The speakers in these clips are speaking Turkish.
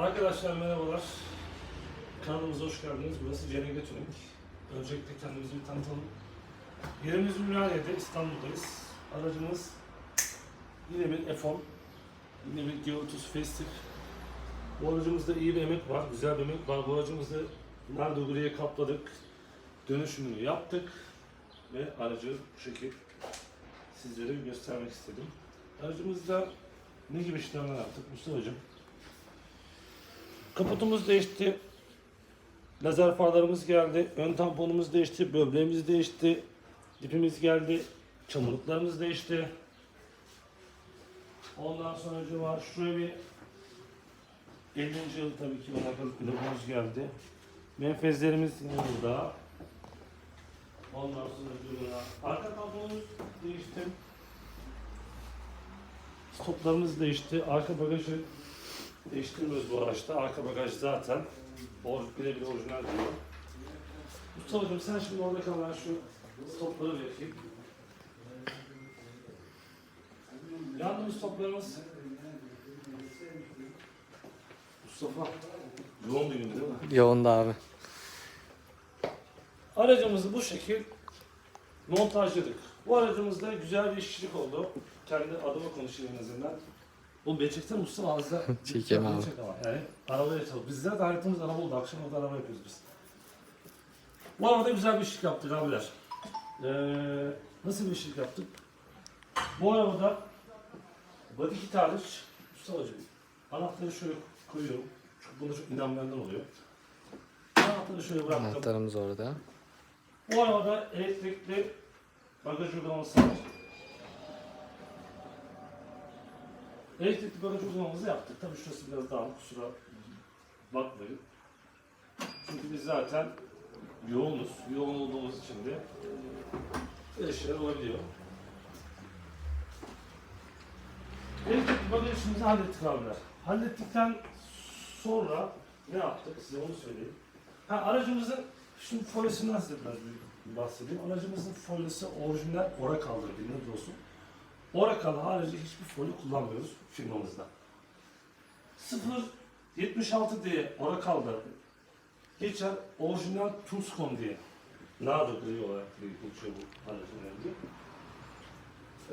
Arkadaşlar merhabalar. Kanalımıza hoş geldiniz. Burası Cennet Tuning. Öncelikle kendimizi bir tanıtalım. Yerimiz Ümraniye'de, İstanbul'dayız. Aracımız yine bir F10. Yine bir G30 Festif. Bu aracımızda iyi bir emek var, güzel bir emek var. Bu aracımızı nerede griye kapladık, dönüşümünü yaptık ve aracı bu şekil sizlere göstermek istedim. Aracımızda ne gibi işlemler yaptık Mustafa Hocam? Kaputumuz değişti. Lazer farlarımız geldi. Ön tamponumuz değişti. Böbreğimiz değişti. Dipimiz geldi. Çamurluklarımız değişti. Ondan sonra var. Şuraya bir 50. yıl tabii ki alakalı pilotumuz geldi. Menfezlerimiz yine burada. Ondan sonra arka tamponumuz değişti. Stoplarımız değişti. Arka bagajı değiştirmiyoruz bu araçta. Arka bagaj zaten or, birebir orijinal diyor. Mustafa'cığım sen şimdi orada kal ben şu stopları bir yakayım. Yandığımız stoplarımız Mustafa yoğun bir gün değil mi? Yoğunda abi. Aracımızı bu şekil montajladık. Bu aracımızda güzel bir işçilik oldu. Kendi adıma konuşayım en azından. Oğlum çeksene Mustafa ağızda. Çekeyim abi. çek ama. Yani arabaya çalışıyoruz. Biz zaten hayatımız araba oldu. Akşam orada araba yapıyoruz biz. Bu arabada güzel bir işlik yaptık abiler. Ee, nasıl bir işlik yaptık? Bu arabada body kit hariç Mustafa'cığım anahtarı şöyle koyuyorum. Çünkü buna çok inanmayanlar oluyor. Anahtarı şöyle bıraktım. Anahtarımız orada. Bu arabada elektrikli bagaj uygulaması var. Elektrikli bagaj uygulamamızı yaptık. Tabii şurası biraz dağınık kusura bakmayın. Çünkü biz zaten yoğunuz. Yoğun olduğumuz için de böyle şeyler olabiliyor. Elektrikli bagaj işimizi hallettik abiler. Hallettikten sonra ne yaptık size onu söyleyeyim. Ha, aracımızın Şimdi folyasından size biraz bir bahsedeyim. Aracımızın folyası orijinal Oracle'dır bilginiz olsun. Oracle harici hiçbir folyo kullanmıyoruz firmamızda. 076 diye Oracle'da geçer orijinal Tuscon diye. Nado gri olarak geçiyor bu aracın rengi.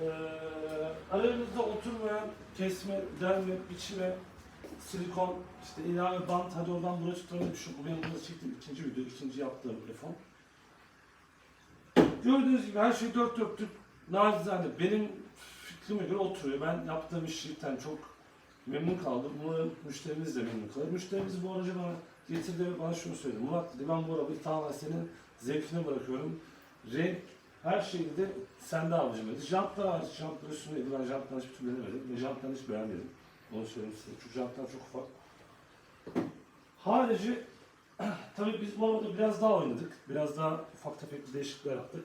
Ee, oturmayan kesme, delme, biçme, silikon, işte ilave bant, hadi oradan buraya tutalım şu. Bu benim burada çektiğim ikinci video, ikinci yaptığım telefon. Gördüğünüz gibi her şey dört dörtlük, nacizane benim fikrime göre oturuyor. Ben yaptığım işlikten çok memnun kaldım. Umarım müşterimiz de memnun kalır. Müşterimiz bu aracı bana getirdi ve bana şunu söyledi. Murat dedi ben bu arabayı tamamen senin zevkine bırakıyorum. Renk, her şeyi de sende abicim dedi. Jantlar hariç, jantlar üstündeydi. Ben jantları hiçbir türlü denemedim ve jantları hiç beğenmedim. Onu söyleyeyim size. Çünkü jantlar çok ufak. Harici tabii biz bu arada biraz daha oynadık. Biraz daha ufak tefek değişiklikler yaptık.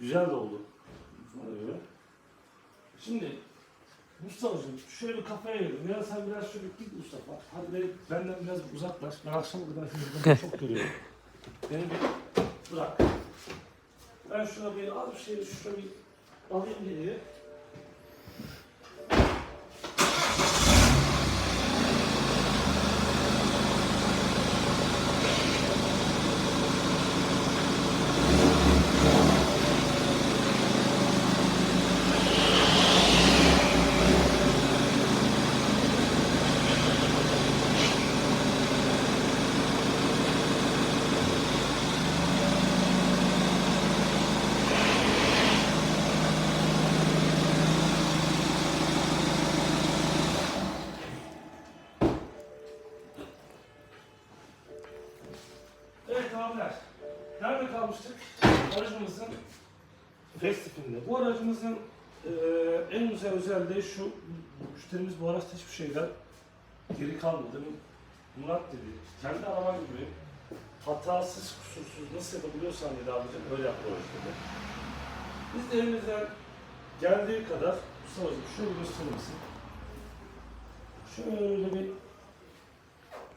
Güzel de oldu. Bana göre. Şimdi Mustafa'cığım şöyle kafaya yedim. Ya sen biraz şöyle git Mustafa. Hadi beni, benden biraz uzaklaş. Ben akşama kadar seni çok görüyorum. Beni bir bırak. Ben şuna bir az bir şey şöyle bir alayım geriye. Evet abiler, nerede kalmıştık? Aracımızın festifinde. Bu aracımızın eee, en güzel özelliği şu, müşterimiz bu araçta hiçbir şeyden geri kalmadı. Murat dedi, kendi araban gibi hatasız, kusursuz nasıl yapabiliyorsan dedi abicim öyle yap dedi. Biz de elimizden geldiği kadar, Mustafa'cığım şöyle gösterir misin? Şöyle bir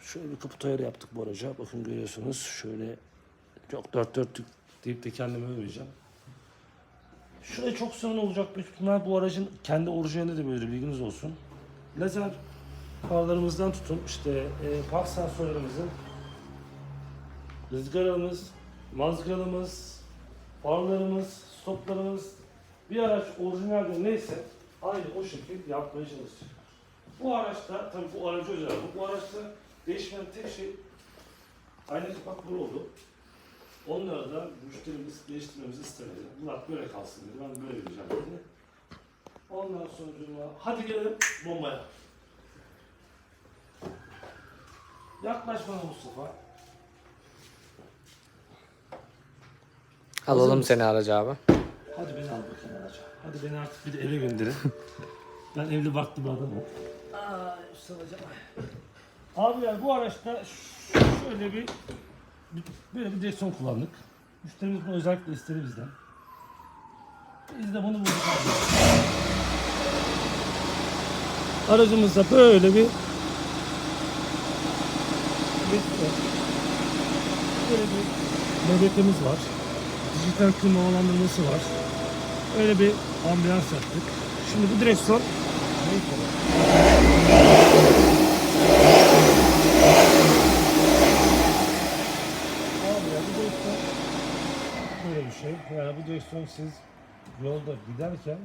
Şöyle bir kaput ayarı yaptık bu araca. Bakın görüyorsunuz. Şöyle çok dört dörtlük deyip de kendimi övmeyeceğim. Şuraya çok sorun olacak büyük ihtimal bu aracın kendi orijinalinde de böyle bilginiz olsun. Lazer farlarımızdan tutun işte e, park sensörlerimizin rüzgarımız, mazgalımız, farlarımız, stoplarımız bir araç orijinalde neyse aynı o şekilde yapmaya çalışacak. Bu araçta tabii bu aracı özel bu. Araçta değişmeyen tek şey ayna kapak bu oldu. Onları da müşterimiz değiştirmemizi istemedi. Bunlar böyle kalsın dedi. Ben böyle vereceğim dedi. Ondan sonra hadi gelelim bombaya. Yaklaş bana Mustafa. Alalım seni aracı abi. Hadi beni al bakayım araca. Hadi beni artık bir de eve gönderin. ben evli barklı bir adamım. Ay Mustafa'cığım. Abi yani bu araçta şöyle bir böyle bir direksiyon kullandık. Müşterimiz bunu özellikle istedi bizden. Biz de bunu bulduk. Aracımızda böyle bir böyle bir nöbetimiz var. Dijital klima havalandırması var. Öyle bir ambiyans yaptık. Şimdi bu direksiyon Abi ya bu direksiyon böyle bir şey. Yani bu direksiyon siz yolda giderken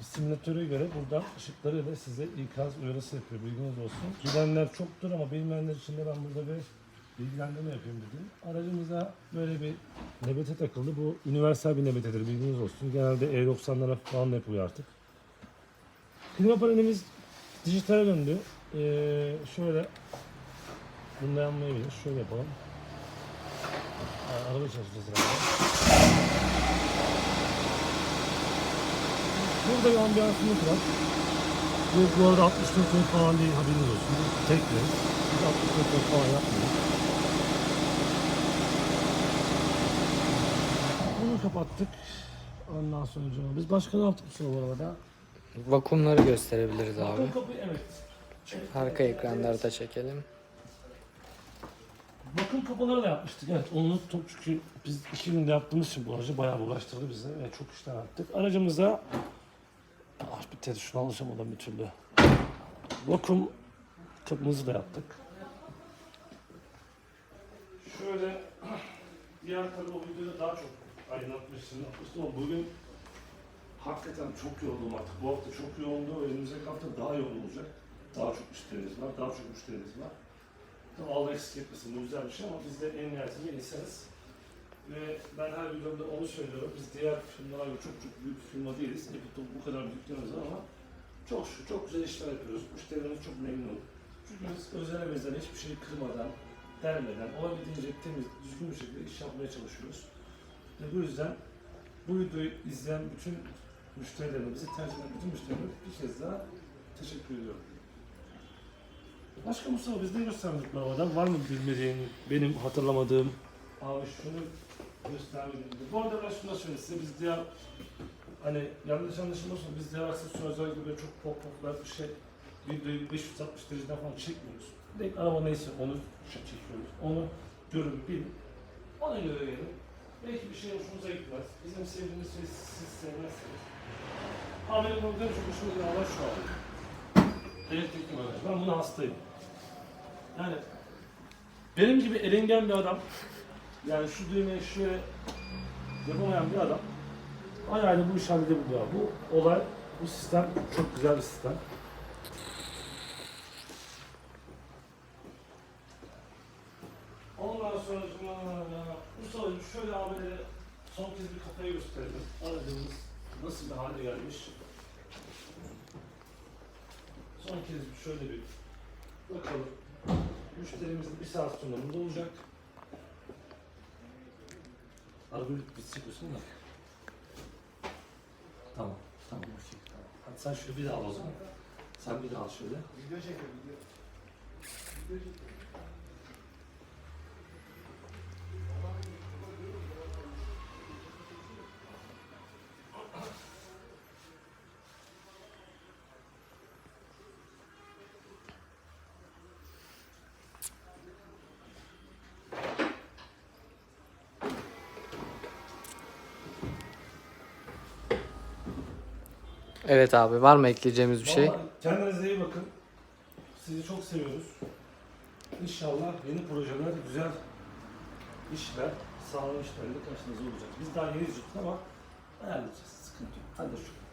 simülatöre göre buradan ışıklarıyla size ikaz uyarısı yapıyor. Bilginiz olsun. Bilenler çoktur ama bilmeyenler için de ben burada bir bilgilendirme yapayım dedim. Aracımıza böyle bir nebete takıldı. Bu universal bir nebetedir bilginiz olsun. Genelde E90'lara falan da yapılıyor artık. Klima panelimiz dijitale döndü. Ee, şöyle bunda yanmayabilir. Şöyle yapalım. Araba çalışacağız herhalde. Burada bir ambiyansımız var. Bu, bu arada 64 volt falan değil haberiniz olsun. Tek. Biz 64 volt falan yapmıyoruz. Bunu kapattık. Ondan sonra biz başka ne yaptık bu arada? Vakumları gösterebiliriz abi. Kapıyı evet. Arka ekranları da çekelim. Bakım kapıları da yapmıştık. Evet onu tuttum çünkü biz iki günde yaptığımız için bu aracı bayağı uğraştırdı bizi ve çok işler yaptık. Aracımıza ah bir tane şuna alışamadım bir türlü. Vakum kapımızı da yaptık. Şöyle diğer tabii o videoda daha çok aydınlatmışsın ama bugün hakikaten çok yoruldum artık. Bu hafta çok yoğundu. Önümüzdeki hafta daha yoğun olacak. Daha çok müşterimiz var. Daha çok müşterimiz var. Allah eksik etmesin. Bu güzel bir şey ama biz de en nihayetinde insanız. Ve ben her videomda onu söylüyorum. Biz diğer firmalar gibi çok çok büyük bir firma değiliz. Epitop bu kadar büyüklerimiz var ama çok şükür çok güzel işler yapıyoruz. Müşterilerimiz çok memnun. Çünkü biz özelemizden hiçbir şeyi kırmadan, dermeden, olabildiğince temiz, düzgün bir şekilde iş yapmaya çalışıyoruz. Ve bu yüzden bu videoyu izleyen bütün müşterilerime, bizi tercih eden bütün müşterilerime bir kez daha teşekkür ediyorum. Başka Mustafa biz ne göstermedik arada? Var mı bilmediğin, benim hatırlamadığım? Abi şunu göstermedim. Bu arada ben şunu da söyleyeyim size. Biz diğer hani yanlış anlaşılmasın biz diğer aksesuarlar gibi çok pop poplar bir şey videoyu 560 dereceden falan çekmiyoruz. Direkt araba neyse onu çekiyoruz. Onu görün, bilin. Ona göre gelin. Belki bir şey hoşunuza gitmez. Bizim sevdiğimiz şey siz sevmezsiniz. Ama benim çok hoşuma giden olay şu abi. Elektrikli bagaj. Ben buna hastayım. Yani benim gibi elingen bir adam, yani şu düğmeyi şöyle yapamayan bir adam hayali bu iş halledebiliyor. Bu olay, bu sistem çok güzel bir sistem. Ondan sonra soruyu şöyle abilere son kez bir kafayı gösterelim. Aracımız nasıl bir hale gelmiş. Son kez şöyle bir bakalım. Müşterimiz bir saat burada olacak. Algoritm bitecek misin da? Tamam, tamam okey. Tamam. Sen şöyle bir daha al o zaman. Sen bir daha al şöyle. Video çekiyorum video. Video çekiyorum. Evet abi var mı ekleyeceğimiz bir şey? Kendinize iyi bakın. Sizi çok seviyoruz. İnşallah yeni projeler, güzel işler, sağlam işlerle karşınızda olacak. Biz daha yeni çıktık ama ayarlayacağız. Sıkıntı yok. Hadi hoşçakalın.